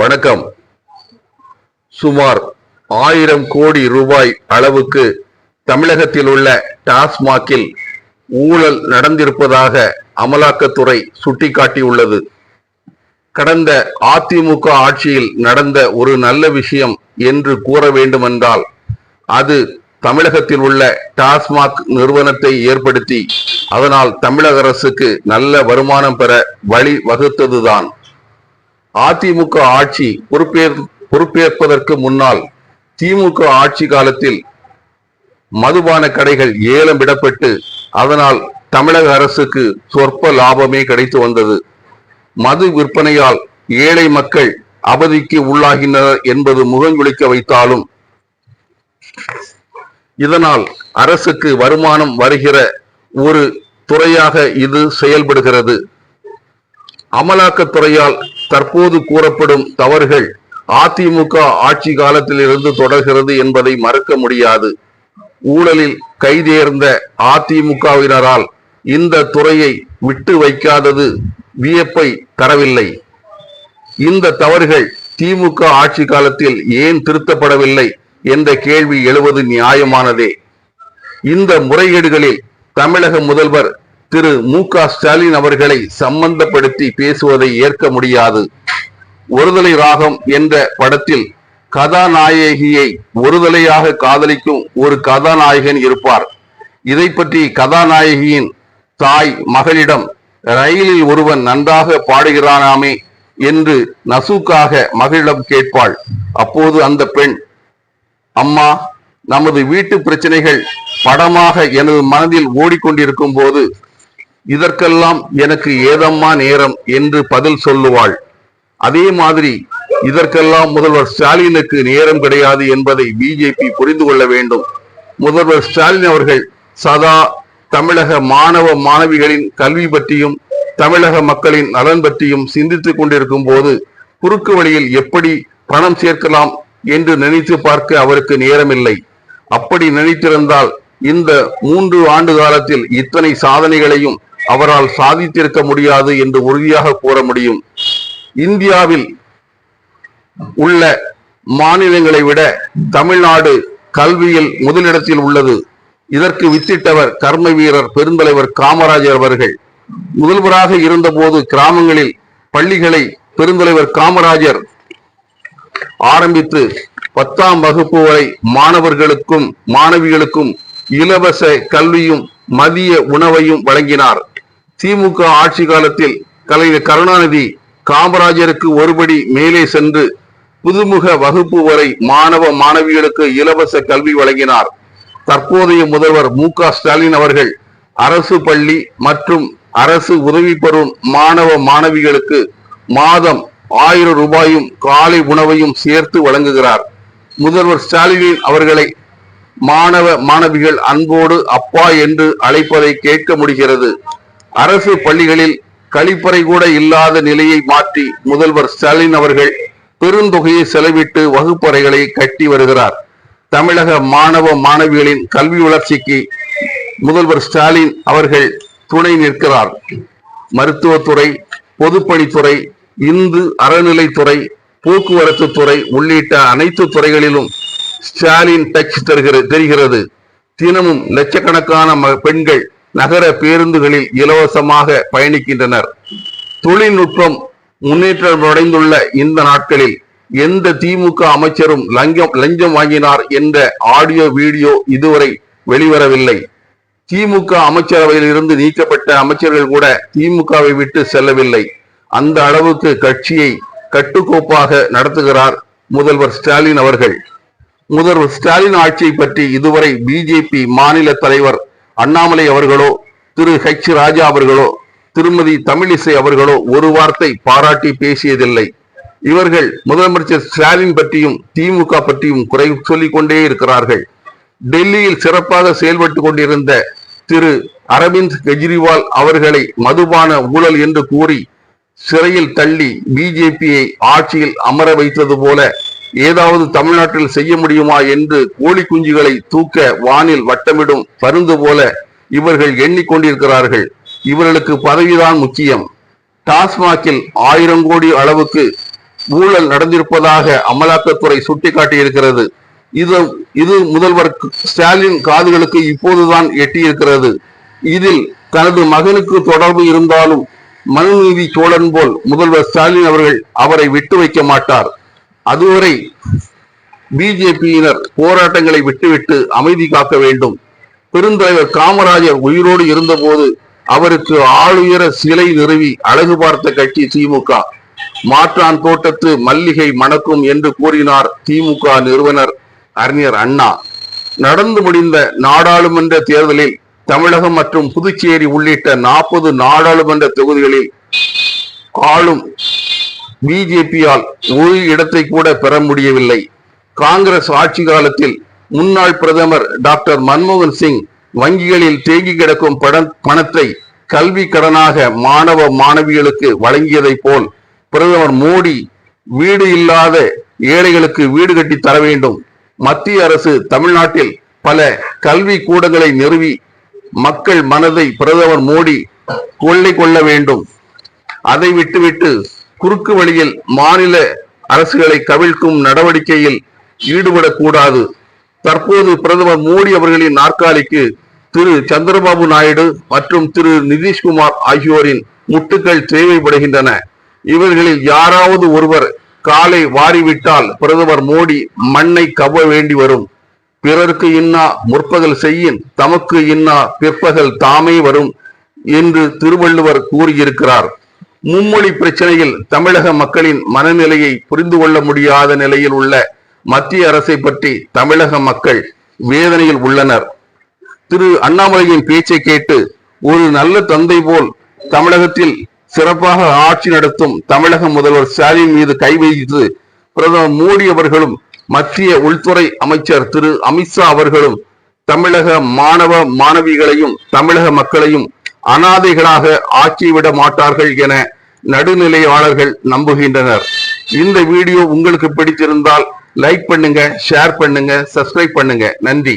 வணக்கம். சுமார் ஆயிரம் கோடி ரூபாய் அளவுக்கு தமிழகத்தில் உள்ள டாஸ்மாகில் ஊழல் நடந்திருப்பதாக அமலாக்கத்துறை சுட்டிக்காட்டியுள்ளது. கடந்த அதிமுக ஆட்சியில் நடந்த ஒரு நல்ல விஷயம் என்று கூற வேண்டுமென்றால் அது தமிழகத்தில் உள்ள டாஸ்மாக் நிறுவனத்தை ஏற்படுத்தி அதனால் தமிழக அரசுக்கு நல்ல வருமானம் பெற வழி வகுத்ததுதான். அதிமுக ஆட்சி பொறுப்பேற் பொறுப்பேற்பதற்கு முன்னால் திமுக ஆட்சி காலத்தில் மதுபான கடைகள் ஏலம் விடப்பட்டு அதனால் தமிழக அரசுக்கு சொற்ப லாபமே கிடைத்து வந்தது. மது விற்பனையால் ஏழை மக்கள் அவதிக்கு உள்ளாகினர் என்பது முகங்குளிக்க வைத்தாலும் இதனால் அரசுக்கு வருமானம் வருகிற ஒரு துறையாக இது செயல்படுகிறது. அமலாக்கத்துறையால் தற்போது கூறப்படும் தவறுகள் அதிமுக ஆட்சி காலத்திலிருந்து தொடர்கிறது என்பதை மறுக்க முடியாது. ஊழலில் கைதேர்ந்த அதிமுகவினரால் இந்த துறையை விட்டு வைக்காதது வியப்பை தரவில்லை. இந்த தவறுகள் திமுக ஆட்சி காலத்தில் ஏன் திருத்தப்படவில்லை என்ற கேள்வி எழுவது நியாயமானதே. இந்த முறைகேடுகளில் தமிழக முதல்வர் திரு மு க ஸ்டாலின் அவர்களை சம்பந்தப்படுத்தி பேசுவதை ஏற்க முடியாது. ஒருதலை ராகம் என்ற படத்தில் கதாநாயகியை ஒருதலையாக காதலிக்கும் ஒரு கதாநாயகன் இருப்பார். இதை பற்றி கதாநாயகியின் தாய் மகளிடம் ரயிலில் ஒருவன் நன்றாக பாடுகிறானாமே என்று நசுக்காக மகளிடம் கேட்பாள். அப்போது அந்த பெண் அம்மா நமது வீட்டு பிரச்சனைகள் படமாக எனது மனதில் ஓடிக்கொண்டிருக்கும் போது இதற்கெல்லாம் எனக்கு ஏதம்மா நேரம் என்று பதில் சொல்லுவாள். அதே மாதிரி இதற்கெல்லாம் முதல்வர் ஸ்டாலினுக்கு நேரம் கிடையாது என்பதை பிஜேபி புரிந்து கொள்ள வேண்டும். முதல்வர் ஸ்டாலின் அவர்கள் சதா தமிழக மாணவ மாணவிகளின் கல்வி பற்றியும் தமிழக மக்களின் நலன் பற்றியும் சிந்தித்துக் கொண்டிருக்கும் போது குறுக்கு வழியில் எப்படி பணம் சேர்க்கலாம் என்று நினைத்து பார்க்க அவருக்கு நேரமில்லை. அப்படி நினைத்திருந்தால் இந்த மூன்று ஆண்டு காலத்தில் இத்தனை சாதனைகளையும் அவரால் சாதித்திருக்க முடியாது என்று உறுதியாக கூற முடியும். இந்தியாவில் உள்ள மாநிலங்களை விட தமிழ்நாடு கல்வியில் முதலிடத்தில் உள்ளது. இதற்கு வித்திட்டவர் கர்ம வீரர் பெருந்தலைவர் காமராஜர் அவர்கள். முதல்வராக இருந்தபோது கிராமங்களில் பள்ளிகளை பெருந்தலைவர் காமராஜர் ஆரம்பித்து பத்தாம் வகுப்பு வரை மாணவர்களுக்கும் மாணவிகளுக்கும் இலவச கல்வியும் மதிய உணவையும் வழங்கினார். திமுக ஆட்சி காலத்தில் கலைஞர் கருணாநிதி காமராஜருக்கு ஒருபடி மேலே சென்று புதுமுக வகுப்பு வரை மாணவ மாணவிகளுக்கு இலவச கல்வி வழங்கினார். தற்போதைய முதல்வர் மு க ஸ்டாலின் அவர்கள் அரசு பள்ளி மற்றும் அரசு உதவி பெறும் மாணவ மாணவிகளுக்கு மாதம் ஆயிரம் ரூபாயும் காலை உணவையும் சேர்த்து வழங்குகிறார். முதல்வர் ஸ்டாலின் அவர்களை மாணவ மாணவிகள் அன்போடு அப்பா என்று அழைப்பதை கேட்க முடிகிறது. அரசு பள்ளிகளில் கழிப்பறை கூட இல்லாத நிலையை மாற்றி முதல்வர் ஸ்டாலின் அவர்கள் பெருந்தொகையை செலவிட்டு வகுப்பறைகளை கட்டி வருகிறார். தமிழக மாணவ மாணவிகளின் கல்வி வளர்ச்சிக்கு முதல்வர் ஸ்டாலின் அவர்கள் துணை நிற்கிறார். மருத்துவத்துறை பொதுப்பணித்துறை இந்து அறநிலைத்துறை போக்குவரத்து துறை உள்ளிட்ட அனைத்து துறைகளிலும் ஸ்டாலின் டச் தருகிறது தெரிகிறது. தினமும் லட்சக்கணக்கான ம- பெண்கள் நகர பேருந்துகளில் இலவசமாக பயணிக்கின்றனர். தொழில்நுட்பம் முன்னேற்றம் அடைந்துள்ள இந்த நாட்களில் எந்த திமுக அமைச்சரும் லஞ்சம் லஞ்சம் வாங்கினார் என்ற ஆடியோ வீடியோ இதுவரை வெளிவரவில்லை. திமுக அமைச்சரவையில் இருந்து நீக்கப்பட்ட அமைச்சர்கள் கூட திமுகவை விட்டு செல்லவில்லை. அந்த அளவுக்கு கட்சியை கட்டுக்கோப்பாக நடத்துகிறார் முதல்வர் ஸ்டாலின் அவர்கள். முதல்வர் ஸ்டாலின் ஆட்சியை பற்றி இதுவரை பிஜேபி மாநில தலைவர் அண்ணாமலை அவர்களோ திரு ஹெச் ராஜா அவர்களோ திருமதி தமிழிசை அவர்களோ ஒரு வார்த்தை பாராட்டி பேசியதில்லை. இவர்கள் முதலமைச்சர் ஸ்டாலின் பற்றியும் திமுக பற்றியும் குறை சொல்லிக் கொண்டே இருக்கிறார்கள். டெல்லியில் சிறப்பாக செயல்பட்டு கொண்டிருந்த திரு அரவிந்த் கெஜ்ரிவால் அவர்களை மதுபான ஊழல் என்று கூறி சிறையில் தள்ளி பிஜேபியை ஆட்சியில் அமர வைத்தது போல ஏதாவது தமிழ்நாட்டில் செய்ய முடியுமா என்று கோழி குஞ்சுகளை தூக்க வானில் வட்டமிடும் பருந்து போல இவர்கள் எண்ணிக்கொண்டிருக்கிறார்கள். இவர்களுக்கு பதவிதான் முக்கியம். டாஸ்மாகில் ஆயிரம் கோடி அளவுக்கு ஊழல் நடந்திருப்பதாக அமலாக்கத்துறை சுட்டிக்காட்டியிருக்கிறது. இது இது முதல்வர் ஸ்டாலின் காதுகளுக்கு இப்போதுதான் எட்டியிருக்கிறது. இதில் தனது மகனுக்கு தொடர்பு இருந்தாலும் மனுநீதி சோழன் போல் முதல்வர் ஸ்டாலின் அவர்கள் அவரை விட்டு வைக்க மாட்டார். அதுவரை பிஜேபியினர் போராட்டங்களை விட்டுவிட்டு அமைதி காக்க வேண்டும். பெருந்தலைவர் காமராஜர் உயிரோடு இருந்தபோது அவருக்கு ஆளுயர சிலை நிறுவி அழகு பார்த்த கட்சி திமுக மாற்றான் தோட்டத்து மல்லிகை மணக்கும் என்று கூறினார் திமுக நிறுவனர் அறிஞர் அண்ணா. நடந்து முடிந்த நாடாளுமன்ற தேர்தலில் தமிழகம் மற்றும் புதுச்சேரி உள்ளிட்ட நாற்பது நாடாளுமன்ற தொகுதிகளில் ஆளும் பிஜேபியால் ஒரு இடத்தை கூட பெற முடியவில்லை. காங்கிரஸ் ஆட்சி காலத்தில் முன்னாள் பிரதமர் டாக்டர் மன்மோகன் சிங் வங்கிகளில் தேங்கி கிடக்கும் பண- பணத்தை கல்வி கடனாக மாணவ மாணவிகளுக்கு வழங்கியதைப் போல் பிரதமர் மோடி வீடு இல்லாத ஏழைகளுக்கு வீடு கட்டி தர வேண்டும். மத்திய அரசு தமிழ்நாட்டில் பல கல்வி கூடங்களை நிறுவி மக்கள் மனதை பிரதமர் மோடி கொள்ளை கொள்ள வேண்டும். அதை விட்டுவிட்டு குறுக்கு வழியில் மாநில அரசுகளை கவிழ்க்கும் நடவடிக்கையில் ஈடுபடக்கூடாது. தற்போது பிரதமர் மோடி அவர்களின் நாற்காலிக்கு திரு சந்திரபாபு நாயுடு மற்றும் திரு நிதிஷ்குமார் ஆகியோரின் முட்டுக்கள் தேவைப்படுகின்றன. இவர்களில் யாராவது ஒருவர் காலை வாரிவிட்டால் பிரதமர் மோடி மண்ணை கவ்வ வேண்டி வரும். பிறருக்கு இன்னா முற்பகல் செய்யின் தமக்கு இன்னா பிற்பகல் தாமே வரும் என்று திருவள்ளுவர் கூறியிருக்கிறார். மும்மொழி பிரச்சனையில் தமிழக மக்களின் மனநிலையை புரிந்து கொள்ள முடியாத நிலையில் உள்ள மத்திய அரசை பற்றி தமிழக மக்கள் வேதனையில் உள்ளனர். திரு. அண்ணாமலையின் பேச்சை கேட்டு ஒரு நல்ல தந்தை போல் தமிழகத்தில் சிறப்பாக ஆட்சி நடத்தும் தமிழக முதல்வர் ஸ்டாலின் மீது கை வைத்து பிரதமர் மோடி அவர்களும் மத்திய உள்துறை அமைச்சர் திரு. அமித்ஷா அவர்களும் தமிழக மாணவ மாணவிகளையும் தமிழக மக்களையும் அனாதைகளாக ஆக்கிவிட மாட்டார்கள் என நடுநிலையாளர்கள் நம்புகின்றனர். இந்த வீடியோ உங்களுக்கு பிடித்திருந்தால் லைக் பண்ணுங்க ஷேர் பண்ணுங்க சப்ஸ்கிரைப் பண்ணுங்க. நன்றி.